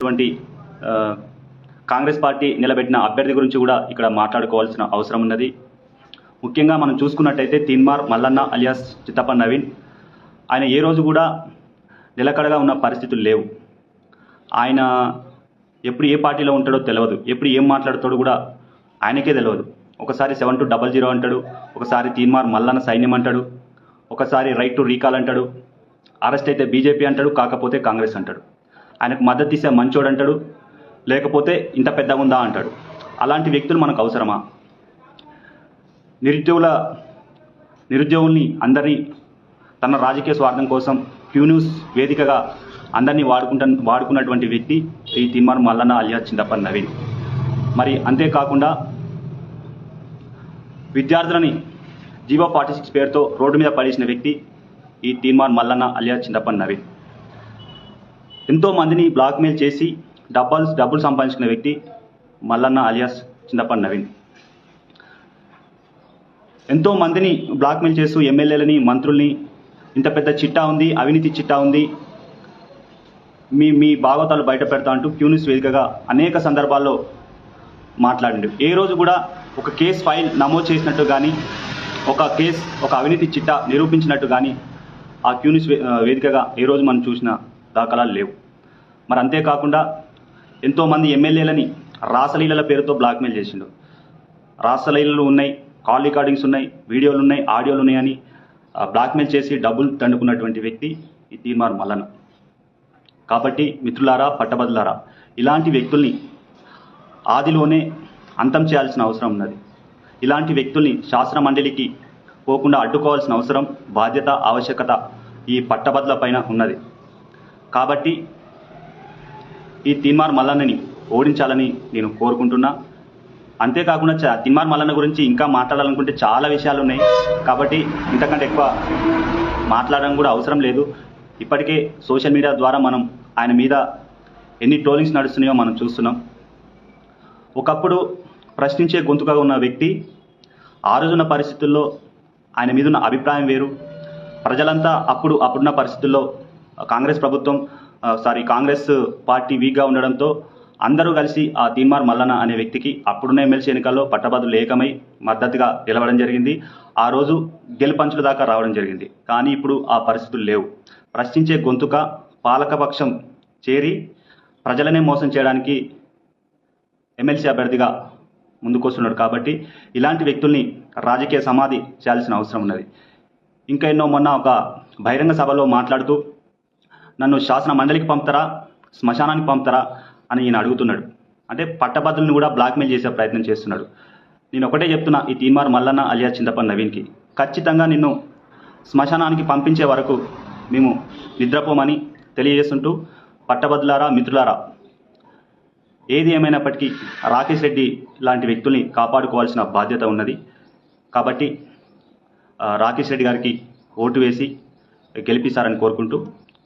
ఇటువంటి కాంగ్రెస్ పార్టీ నిలబెట్టిన అభ్యర్థి గురించి కూడా ఇక్కడ మాట్లాడుకోవాల్సిన అవసరం ఉన్నది. ముఖ్యంగా మనం చూసుకున్నట్టయితే తీన్మార్ మల్లన్న అలియాస్ చిత్తప్ప నవీన్ ఆయన ఏ రోజు కూడా నిలకడగా ఉన్న పరిస్థితులు లేవు. ఆయన ఎప్పుడు ఏ పార్టీలో ఉంటాడో తెలియదు ఎప్పుడు ఏం మాట్లాడతాడో కూడా ఆయనకే తెలియదు ఒకసారి సెవెన్ టు డబల్ జీరో అంటాడు ఒకసారి తీన్మార్ మల్లన్న సైన్యం అంటాడు ఒకసారి రైట్ టు రీకాల్ అంటాడు అరెస్ట్ అయితే బీజేపీ అంటాడు కాకపోతే కాంగ్రెస్ అంటాడు. ఆయనకు మద్దతు ఇస్తే మంచోడు అంటాడు లేకపోతే ఇంత పెద్దగా ఉందా అంటాడు. అలాంటి వ్యక్తులు మనకు అవసరమా? నిరుద్యోగుల నిరుద్యోగుల్ని అందరినీ తన రాజకీయ స్వార్థం కోసం క్యూ న్యూస్ వేదికగా అందరినీ వాడుకుంట వాడుకున్నటువంటి వ్యక్తి ఈ తిమ్మర్ మల్లన్న అలియా చింతపన్ నవీన్. మరి అంతేకాకుండా విద్యార్థులని జీవో ఫార్టీ సిక్స్ పేరుతో రోడ్డు మీద పడేసిన వ్యక్తి ఈ తీర్మాన్ మల్లన్న అలియా చింతపన్ నవీన్. ఎంతో మందిని బ్లాక్మెయిల్ చేసి డబ్బాలు డబ్బులు సంపాదించుకున్న వ్యక్తి మల్లన్న అలియాస్ చిన్నప్పటి నవీన్. ఎంతో మందిని బ్లాక్మెయిల్ చేస్తూ ఎమ్మెల్యేలని మంత్రుల్ని ఇంత పెద్ద చిట్టా ఉంది అవినీతి చిట్టా ఉంది. మీ మీ భాగవతాలు బయట పెడతా అంటూ క్యూనిస్ వేదికగా అనేక సందర్భాల్లో మాట్లాడిండు. ఏ రోజు కూడా ఒక కేసు ఫైల్ నమోదు చేసినట్టు కానీ ఒక కేసు ఒక అవినీతి చిట్టా నిరూపించినట్టు కానీ ఆ క్యూనిస్ వేదికగా ఏ రోజు మనం చూసిన దాఖలాలు లేవు. మరి అంతేకాకుండా ఎంతోమంది ఎమ్మెల్యేలని రాసలీలల పేరుతో బ్లాక్మెయిల్ చేసిండు. రాసలీలలు ఉన్నాయి కాల్ రికార్డింగ్స్ ఉన్నాయి వీడియోలు ఉన్నాయి ఆడియోలు ఉన్నాయని బ్లాక్మెయిల్ చేసి డబ్బులు దండుకున్నటువంటి వ్యక్తి ఈ తీర్మార్ మల్లన్న కాబట్టి మిత్రులారా పట్టభద్రులారా ఇలాంటి వ్యక్తుల్ని ఆదిలోనే అంతం చేయాల్సిన అవసరం ఉన్నది. ఇలాంటి వ్యక్తుల్ని శాస్త్ర మండలికి పోకుండా అడ్డుకోవాల్సిన అవసరం బాధ్యత ఆవశ్యకత ఈ పట్టభద్రుల పైన ఉన్నది. కాబట్టి ఈ తిన్మార్ మల్లన్నని ఓడించాలని నేను కోరుకుంటున్నా. అంతేకాకుండా చ- తిన్మార్ మల్లన్న గురించి ఇంకా మాట్లాడాలనుకుంటే చాలా విషయాలు ఉన్నాయి. కాబట్టి ఇంతకంటే ఎక్కువ మాట్లాడడం కూడా అవసరం లేదు. ఇప్పటికే సోషల్ మీడియా ద్వారా మనం ఆయన మీద ఎన్ని ట్రోలింగ్స్ నడుస్తున్నాయో మనం చూస్తున్నాం. ఒకప్పుడు ప్రశ్నించే గొంతుగా ఉన్న వ్యక్తి ఆ రోజున్న పరిస్థితుల్లో ఆయన మీద ఉన్న అభిప్రాయం వేరు. ప్రజలంతా అప్పుడు అప్పుడున్న పరిస్థితుల్లో కాంగ్రెస్ ప్రభుత్వం సారీ కాంగ్రెస్ పార్టీ వీక్గా ఉండడంతో అందరూ కలిసి ఆ తీన్మార్ మల్లన్న అనే వ్యక్తికి అప్పుడున్న ఎమ్మెల్సీ ఎన్నికల్లో పట్టభద్రులు ఏకమై మద్దతుగా నిలవడం జరిగింది. ఆ రోజు గెలుపంచుల దాకా రావడం జరిగింది. కానీ ఇప్పుడు ఆ పరిస్థితులు లేవు. ప్రశ్నించే గొంతుక పాలకపక్షం చేరి ప్రజలనే మోసం చేయడానికి ఎమ్మెల్సీ అభ్యర్థిగా ముందుకొస్తున్నాడు కాబట్టి ఇలాంటి వ్యక్తుల్ని రాజకీయ సమాధి చేయాల్సిన అవసరం ఉన్నది. ఇంకా ఎన్నో మొన్న ఒక బహిరంగ సభలో మాట్లాడుతూ నన్ను శాసన మండలికి పంపుతారా? శ్మశానానికి పంపుతారా? అని ఈయన అడుగుతున్నాడు. అంటే పట్టభద్రులను కూడా బ్లాక్మెయిల్ చేసే ప్రయత్నం చేస్తున్నాడు. నేను ఒకటే చెప్తున్నా ఈ తీన్మార్ మల్లన్న అలియా చింతపన్ నవీన్కి. ఖచ్చితంగా నిన్ను శ్మశానానికి పంపించే వరకు మేము నిద్రపోమని తెలియజేస్తుంటూ పట్టభద్రులారా మిత్రులారా ఏది ఏమైనప్పటికీ రాకేష్ రెడ్డి లాంటి వ్యక్తుల్ని కాపాడుకోవాల్సిన బాధ్యత ఉన్నది. కాబట్టి రాకేష్ రెడ్డి గారికి ఓటు వేసి గెలిపిస్తారని కోరుకుంటూ